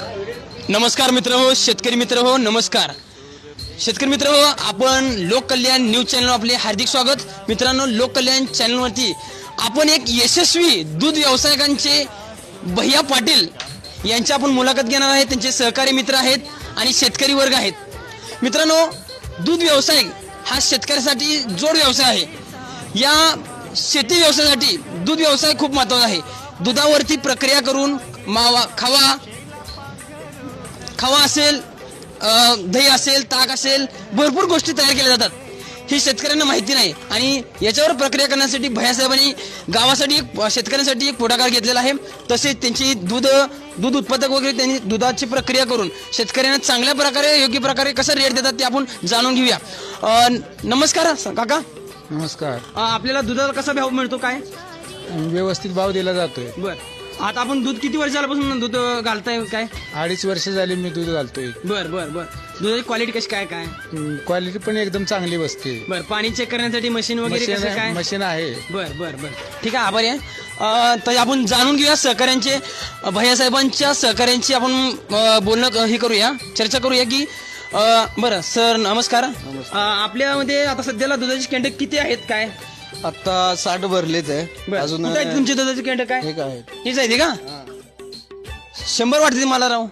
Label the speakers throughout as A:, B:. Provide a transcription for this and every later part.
A: नमस्कार मित्र हो शेतकरी मित्र हो नमस्कार. शेतकरी मित्र हो आपण लोककल्याण न्यूज चॅनल आपले हार्दिक स्वागत. मित्रांनो लोककल्याण चॅनलवरती आपण एक यशस्वी दूध व्यावसायिकांचे भैया पाटील यांची आपण मुलाखत घेणार आहे. त्यांचे सहकारी मित्र आहेत आणि शेतकरी वर्ग आहेत. मित्रांनो दूध व्यवसाय हा शेतकऱ्यासाठी जोड व्यवसाय आहे. या शेती व्यवसायासाठी दूध व्यवसाय खूप महत्त्वाचा आहे. दुधावरती प्रक्रिया करून मावा खावा खवा असेल दही असेल ताक असेल भरपूर गोष्टी तयार केल्या जातात. ही शेतकऱ्यांना माहिती नाही. आणि याच्यावर प्रक्रिया करण्यासाठी भैयासाहेबांनी गावासाठी एक शेतकऱ्यांसाठी एक पुढाकार घेतलेला आहे. तसेच त्यांची दूध दूध उत्पादक वगैरे त्यांनी दुधाची प्रक्रिया करून शेतकऱ्यांना चांगल्या प्रकारे योग्य प्रकारे कसं रेट देतात ते आपण जाणून घेऊया. नमस्कार काका.
B: नमस्कार.
A: आपल्याला दुधाला कसा भाव मिळतो काय?
B: व्यवस्थित भाव दिला जातोय.
A: बर. आता आपण दूध किती वर्षापासून दूध घालताय काय?
B: अडीच वर्ष झाली मी दूध घालतोय.
A: बर बर बर. दुधाची क्वालिटी कशी काय काय?
B: क्वालिटी पण एकदम चांगली बसते.
A: बर पाणी चेक करण्यासाठी मशीन वगैरे कसं
B: मशीन
A: काय?
B: मशीन आहे.
A: बर बर बर. ठीक आहे आभारी आहे. अं, तर आपण जाणून घेऊया सहकाऱ्यांचे भैयासाहेबांच्या सहकाऱ्यांची आपण अं, बोलणं हे करूया. चर्चा करूया की अं, बरं सर नमस्कार. अं, आपल्यामध्ये आता सध्याला दुधाची कॅन्ड किती आहेत काय?
C: आता साठ भरलेच आहे. अजून
A: कुठं आहेत तुमचे काय? हेच आहे ते का? शंभर वाटते मला राव?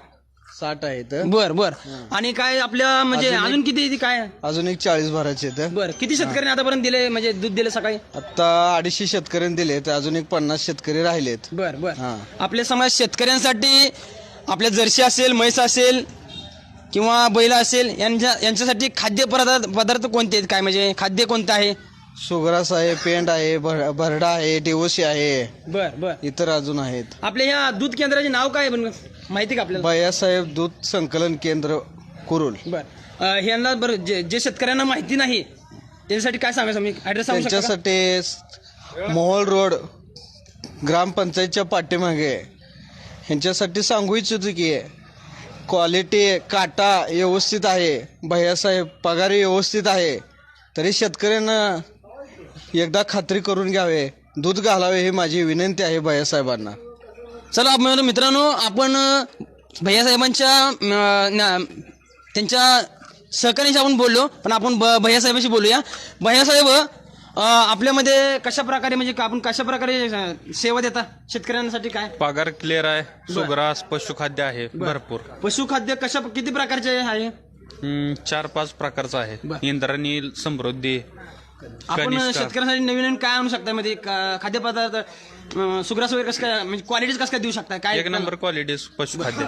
C: साठ आहेत.
A: बर बर. आणि काय आपल्या म्हणजे अजून किती आहे ते काय?
C: अजून एक चाळीस भरायचे आहेत.
A: बर किती शेतकऱ्यांनी आतापर्यंत दिले म्हणजे दूध दिले सकाळी?
C: आता अडीचशे शेतकऱ्यांनी दिलेत अजून एक पन्नास शेतकरी राहिलेत.
A: बर बर.
C: हा.
A: आपल्या समाज शेतकऱ्यांसाठी आपल्या जर्सी असेल म्हैस असेल किंवा बैल असेल यांच्या यांच्यासाठी खाद्य पदार्थ पदार्थ कोणते आहेत? काय म्हणजे खाद्य कोणतं आहे?
C: सुग्रास आहे पेंड आहे भर- भरडा आहे डेवोशी आहे.
A: बर बर.
C: इतर अजून आहेत.
A: आपल्या ह्या दूध केंद्राचे नाव काय आहे माहिती का आपल्याला?
C: भैयासाहेब दूध संकलन केंद्र कुरुल.
A: बर. अं, ह्यांना बरं जे जे शेतकऱ्यांना माहिती नाही त्यांच्यासाठी काय सांगायचं? मी ऍड्रेस सांगू शकता का?
C: त्यांच्यासाठी मोहोळ रोड ग्रामपंचायतच्या पाठीमागे. ह्यांच्यासाठी सांगू इच्छितो की क्वालिटी काटा व्यवस्थित आहे भैयासाहेब पगार व्यवस्थित आहे तरी शेतकऱ्यांना एकदा खात्री करून घ्यावे. दूध घालावे ही माझी विनंती आहे भैयासाहेबांना.
A: चला आपण मित्रांनो आपण भैयासाहेबांच्या त्यांच्या सहकार्याशी आपण बोललो पण आपण ब- भैयासाहेबांशी बोलूया. भैयासाहेब आपल्यामध्ये कशा प्रकारे म्हणजे आपण कशा प्रकारे सेवा देता? शेतकऱ्यांसाठी काय?
D: पगार क्लिअर आहे. सुग्रास पशुखाद्य आहे भरपूर.
A: पशुखाद्य कशा किती प्रकारचे आहे?
D: चार पाच प्रकारचं आहे. इंद्रायणी समृद्धी
A: आपण
D: कनिष्ठा.
A: शेतकऱ्यांसाठी नवीन नवीन काय आणू शकता? म्हणजे का- खाद्यपदार्थ अं, सुग्रास वगैरे कसं काय म्हणजे क्वालिटीज कसं काय देऊ शकता? काय
D: एक नंबर क्वालिटी पशुखाद्य.